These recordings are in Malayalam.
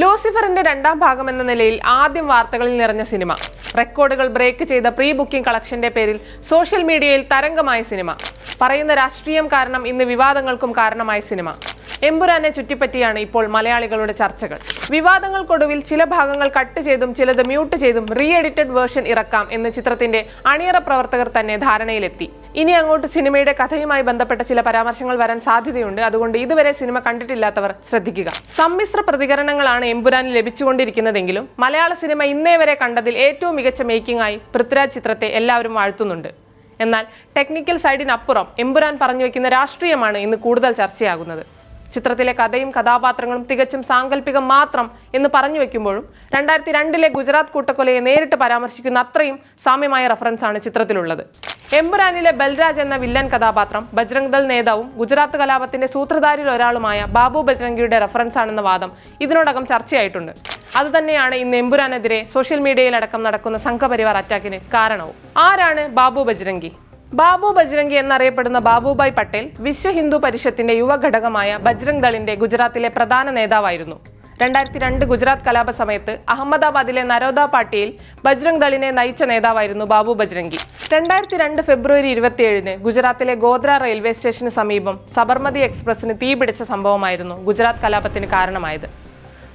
ലൂസിഫറിന്റെ രണ്ടാം ഭാഗം എന്ന നിലയിൽ ആദ്യം വാർത്തകളിൽ നിറഞ്ഞ സിനിമ. റെക്കോർഡുകൾ ബ്രേക്ക് ചെയ്ത പ്രീ ബുക്കിംഗ് കളക്ഷന്റെ പേരിൽ സോഷ്യൽ മീഡിയയിൽ തരംഗമായ സിനിമ. പറയുന്ന രാഷ്ട്രീയം കാരണം ഇന്ന് വിവാദങ്ങൾക്കും കാരണമായ സിനിമ. എമ്പുരാനെ ചുറ്റിപ്പറ്റിയാണ് ഇപ്പോൾ മലയാളികളുടെ ചർച്ചകൾ. വിവാദങ്ങൾക്കൊടുവിൽ ചില ഭാഗങ്ങൾ കട്ട് ചെയ്തും ചിലത് മ്യൂട്ട് ചെയ്തും റീ എഡിറ്റഡ് വേർഷൻ ഇറക്കാം എന്ന് ചിത്രത്തിന്റെ അണിയറ പ്രവർത്തകർ തന്നെ ധാരണയിലെത്തി. ഇനി അങ്ങോട്ട് സിനിമയുടെ കഥയുമായി ബന്ധപ്പെട്ട ചില പരാമർശങ്ങൾ വരാൻ സാധ്യതയുണ്ട്. അതുകൊണ്ട് ഇതുവരെ സിനിമ കണ്ടിട്ടില്ലാത്തവർ ശ്രദ്ധിക്കുക. സമ്മിശ്ര പ്രതികരണങ്ങളാണ് എമ്പുരാനിൽ ലഭിച്ചുകൊണ്ടിരിക്കുന്നതെങ്കിലും മലയാള സിനിമ ഇന്നേ വരെ കണ്ടതിൽ ഏറ്റവും മികച്ച മേക്കിംഗ് ആയി പൃഥ്വിരാജ് ചിത്രത്തെ എല്ലാവരും വാഴ്ത്തുന്നുണ്ട്. എന്നാൽ ടെക്നിക്കൽ സൈഡിനപ്പുറം എമ്പുരാൻ പറഞ്ഞു വെക്കുന്ന രാഷ്ട്രീയമാണ് ഇന്ന് കൂടുതൽ ചർച്ചയാകുന്നത്. ചിത്രത്തിലെ കഥയും കഥാപാത്രങ്ങളും തികച്ചും സാങ്കല്പികം മാത്രം എന്ന് പറഞ്ഞു വെക്കുമ്പോഴും രണ്ടായിരത്തി രണ്ടിലെ ഗുജറാത്ത് കൂട്ടക്കൊലയെ നേരിട്ട് പരാമർശിക്കുന്ന അത്രയും സാമ്യമായ റഫറൻസ് ആണ് ചിത്രത്തിലുള്ളത്. എംബുരാനിലെ ബൽരാജ് എന്ന വില്ലൻ കഥാപാത്രം ബജ്രംഗ് ദൾ നേതാവും ഗുജറാത്ത് കലാപത്തിന്റെ സൂത്രധാരിൽ ഒരാളുമായ ബാബു ബജ്രംഗിയുടെ റഫറൻസ് ആണെന്ന വാദം ഇതിനോടകം ചർച്ചയായിട്ടുണ്ട്. അതുതന്നെയാണ് ഇന്ന് എംബുരാനെതിരെ സോഷ്യൽ മീഡിയയിലടക്കം നടക്കുന്ന സംഘപരിവാർ അറ്റാക്കിന് കാരണവും. ആരാണ് ബാബു ബജ്രംഗി? ബാബു ബജ്രംഗി എന്നറിയപ്പെടുന്ന ബാബുഭായ് പട്ടേൽ വിശ്വ ഹിന്ദു പരിഷത്തിന്റെ യുവഘടകമായ ബജ്രംഗ് ദളിന്റെ ഗുജറാത്തിലെ പ്രധാന നേതാവായിരുന്നു. രണ്ടായിരത്തി രണ്ട് ഗുജറാത്ത് കലാപ സമയത്ത് അഹമ്മദാബാദിലെ നരോദ പാട്ടിയിൽ ബജ്രംഗ് ദളിനെ നയിച്ച നേതാവായിരുന്നു ബാബു ബജ്രംഗി. രണ്ടായിരത്തി രണ്ട് ഫെബ്രുവരി ഇരുപത്തിയേഴിന് ഗുജറാത്തിലെ ഗോദ്ര റെയിൽവേ സ്റ്റേഷന് സമീപം സബർമതി എക്സ്പ്രസിന് തീപിടിച്ച സംഭവമായിരുന്നു ഗുജറാത്ത് കലാപത്തിന് കാരണമായത്.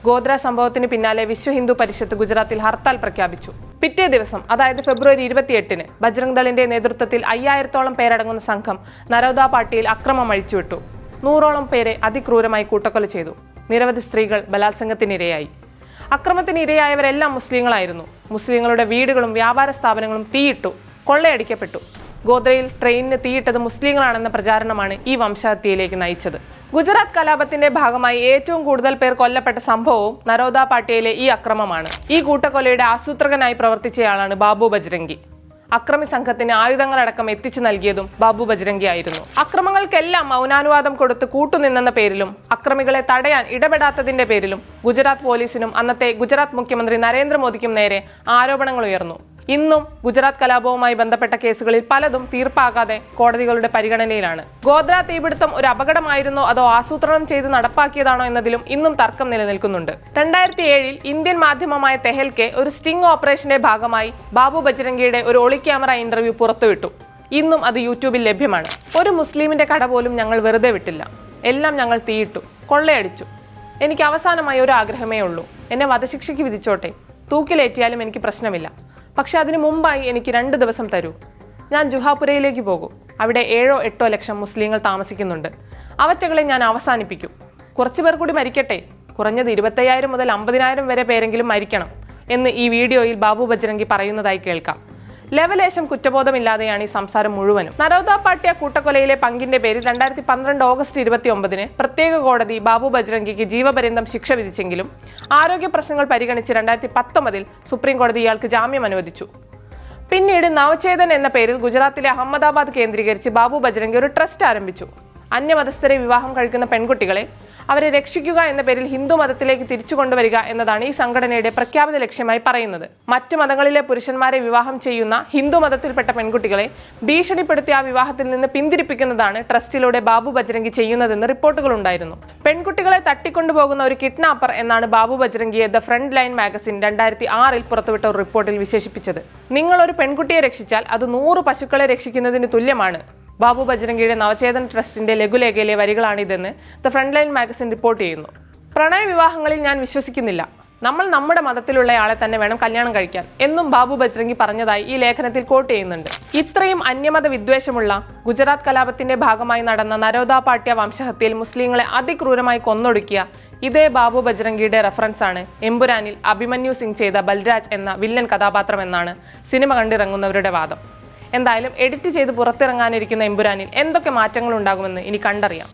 ഗോദ്ര സംഭവത്തിന് പിന്നാലെ വിശ്വ ഹിന്ദു പരിഷത്ത് ഗുജറാത്തിൽ ഹർത്താൽ പ്രഖ്യാപിച്ചു. പിറ്റേ ദിവസം അതായത് ഫെബ്രുവരി ഇരുപത്തിയെട്ടിന് ബജ്രംഗ് ദളിന്റെ നേതൃത്വത്തിൽ അയ്യായിരത്തോളം പേരടങ്ങുന്ന സംഘം നരോദ പാട്ടിയിൽ അക്രമം അഴിച്ചുവിട്ടു. നൂറോളം പേരെ അതിക്രൂരമായി കൂട്ടക്കൊല ചെയ്തു. നിരവധി സ്ത്രീകൾ ബലാത്സംഗത്തിനിരയായി. അക്രമത്തിന് ഇരയായവരെല്ലാം മുസ്ലിങ്ങളായിരുന്നു. മുസ്ലിങ്ങളുടെ വീടുകളും വ്യാപാര സ്ഥാപനങ്ങളും തീയിട്ടു കൊള്ളയടിക്കപ്പെട്ടു. ഗോദ്രയിൽ ട്രെയിനിന് തീയിട്ടത് മുസ്ലിങ്ങളാണെന്ന പ്രചാരണമാണ് ഈ വംശഹത്യയിലേക്ക് നയിച്ചത്. ഗുജറാത്ത് കലാപത്തിന്റെ ഭാഗമായി ഏറ്റവും കൂടുതൽ പേർ കൊല്ലപ്പെട്ട സംഭവവും നരോദ പാട്ടിയയിലെ ഈ അക്രമമാണ്. ഈ കൂട്ടക്കൊലയുടെ ആസൂത്രകനായി പ്രവർത്തിച്ചയാളാണ് ബാബു ബജ്രംഗി. അക്രമി സംഘത്തിന് ആയുധങ്ങളടക്കം എത്തിച്ചു നൽകിയതും ബാബു ബജ്രംഗി ആയിരുന്നു. അക്രമങ്ങൾക്കെല്ലാം മൗനാനുവാദം കൊടുത്ത് കൂട്ടുനിന്നെന്ന പേരിലും അക്രമികളെ തടയാൻ ഇടപെടാത്തതിന്റെ പേരിലും ഗുജറാത്ത് പോലീസിനും അന്നത്തെ ഗുജറാത്ത് മുഖ്യമന്ത്രി നരേന്ദ്രമോദിക്കും നേരെ ആരോപണങ്ങൾ ഉയർന്നു. ഇന്നും ഗുജറാത്ത് കലാപവുമായി ബന്ധപ്പെട്ട കേസുകളിൽ പലതും തീർപ്പാകാതെ കോടതികളുടെ പരിഗണനയിലാണ്. ഗോദ്ര തീപിടുത്തം ഒരു അപകടമായിരുന്നോ അതോ ആസൂത്രണം ചെയ്ത് നടപ്പാക്കിയതാണോ എന്നതിലും ഇന്നും തർക്കം നിലനിൽക്കുന്നുണ്ട്. രണ്ടായിരത്തി ഏഴിൽ ഇന്ത്യൻ മാധ്യമമായ തെഹൽക്കെ ഒരു സ്റ്റിംഗ് ഓപ്പറേഷന്റെ ഭാഗമായി ബാബു ബജ്രംഗിയുടെ ഒരു ഒളി ക്യാമറ ഇന്റർവ്യൂ പുറത്തുവിട്ടു. ഇന്നും അത് യൂട്യൂബിൽ ലഭ്യമാണ്. ഒരു മുസ്ലിമിന്റെ കട പോലും ഞങ്ങൾ വെറുതെ വിട്ടില്ല. എല്ലാം ഞങ്ങൾ തീയിട്ടു. കൊള്ളയടിച്ചു. എനിക്ക് അവസാനമായി ഒരു ആഗ്രഹമേ ഉള്ളൂ. എന്നെ വധശിക്ഷയ്ക്ക് വിധിച്ചോട്ടെ. തൂക്കിലേറ്റിയാലും എനിക്ക് പ്രശ്നമില്ല. പക്ഷെ അതിനു മുമ്പായി എനിക്ക് രണ്ട് ദിവസം തരൂ. ഞാൻ ജുഹാപുരയിലേക്ക് പോകും. അവിടെ ഏഴോ എട്ടോ ലക്ഷം മുസ്ലിങ്ങൾ താമസിക്കുന്നുണ്ട്. അവറ്റകളെ ഞാൻ അവസാനിപ്പിക്കും. കുറച്ചു പേർ കൂടി മരിക്കട്ടെ. കുറഞ്ഞത് ഇരുപത്തയ്യായിരം മുതൽ അമ്പതിനായിരം വരെ പേരെങ്കിലും മരിക്കണം എന്ന് ഈ വീഡിയോയിൽ ബാബു ബജ്രംഗി പറയുന്നതായി കേൾക്കാം. ലെവലേശം കുറ്റബോധമില്ലാതെയാണ് ഈ സംസാരം മുഴുവനും. നരോദ പാട്യ കൂട്ടക്കൊലയിലെ പങ്കിന്റെ പേരിൽ രണ്ടായിരത്തി പന്ത്രണ്ട് ഓഗസ്റ്റ് ഇരുപത്തി ഒമ്പതിന് പ്രത്യേക കോടതി ബാബു ബജ്രംഗിക്ക് ജീവപര്യന്തം ശിക്ഷ വിധിച്ചെങ്കിലും ആരോഗ്യ പ്രശ്നങ്ങൾ പരിഗണിച്ച് രണ്ടായിരത്തി പത്തൊമ്പതിൽ സുപ്രീം കോടതി ഇയാൾക്ക് ജാമ്യം അനുവദിച്ചു. പിന്നീട് നവചേതൻ എന്ന പേരിൽ ഗുജറാത്തിലെ അഹമ്മദാബാദ് കേന്ദ്രീകരിച്ച് ബാബു ബജ്രംഗി ഒരു ട്രസ്റ്റ് ആരംഭിച്ചു. അന്യമതസ്ഥരെ വിവാഹം കഴിക്കുന്ന പെൺകുട്ടികളെ അവരെ രക്ഷിക്കുക എന്ന പേരിൽ ഹിന്ദു മതത്തിലേക്ക് തിരിച്ചു കൊണ്ടുവരിക എന്നതാണ് ഈ സംഘടനയുടെ പ്രഖ്യാപിത ലക്ഷ്യമായി പറയുന്നത്. മറ്റു മതങ്ങളിലെ പുരുഷന്മാരെ വിവാഹം ചെയ്യുന്ന ഹിന്ദു മതത്തിൽപ്പെട്ട പെൺകുട്ടികളെ ഭീഷണിപ്പെടുത്തി ആ വിവാഹത്തിൽ നിന്ന് പിന്തിരിപ്പിക്കുന്നതാണ് ട്രസ്റ്റിലൂടെ ബാബു ബജ്രംഗി ചെയ്യുന്നതെന്ന് റിപ്പോർട്ടുകൾ ഉണ്ടായിരുന്നു. പെൺകുട്ടികളെ തട്ടിക്കൊണ്ടുപോകുന്ന ഒരു കിഡ്നാപ്പർ എന്നാണ് ബാബു ബജ്രംഗിയെ ദ ഫ്രണ്ട് ലൈൻ മാഗസിൻ രണ്ടായിരത്തി ആറിൽ പുറത്തുവിട്ട ഒരു റിപ്പോർട്ടിൽ വിശേഷിപ്പിച്ചത്. നിങ്ങൾ ഒരു പെൺകുട്ടിയെ രക്ഷിച്ചാൽ അത് നൂറ് പശുക്കളെ രക്ഷിക്കുന്നതിന് തുല്യമാണ്. ബാബു ബജ്രംഗിയുടെ നവചേതൻ ട്രസ്റ്റിന്റെ ലഘുലേഖയിലെ വരികളാണിതെന്ന് the Frontline magazine report ചെയ്യുന്നു. പ്രണയ വിവാഹങ്ങളിൽ ഞാൻ വിശ്വസിക്കുന്നില്ല. നമ്മൾ നമ്മുടെ മതത്തിലുള്ളയാളെ തന്നെ വേണം കല്യാണം കഴിക്കാൻ എന്നും ബാബു ബജ്രംഗി പറഞ്ഞതായി ഈ ലേഖനത്തിൽ കോട്ട് ചെയ്യുന്നുണ്ട്. ഇത്രയും അന്യമത വിദ്വേഷമുള്ള ഗുജറാത്ത് കലാപത്തിന്റെ ഭാഗമായി നടന്ന നരോദാ പാട്യ വംശഹത്യയിൽ മുസ്ലിങ്ങളെ അതിക്രൂരമായി കൊന്നൊടുക്കിയ ഇതേ ബാബു ബജ്രംഗിയുടെ റെഫറൻസ് ആണ് എമ്പുരാനിൽ അഭിമന്യു സിംഗ് ചെയ്ത ബൽരാജ് എന്ന വില്ലൻ കഥാപാത്രം എന്നാണ് സിനിമ കണ്ടിറങ്ങുന്നവരുടെ വാദം. എന്തായാലും എഡിറ്റ് ചെയ്ത് പുറത്തിറങ്ങാനിരിക്കുന്ന എമ്പുരാനിൽ എന്തൊക്കെ മാറ്റങ്ങൾ ഉണ്ടാകുമെന്ന് ഇനി കണ്ടറിയാം.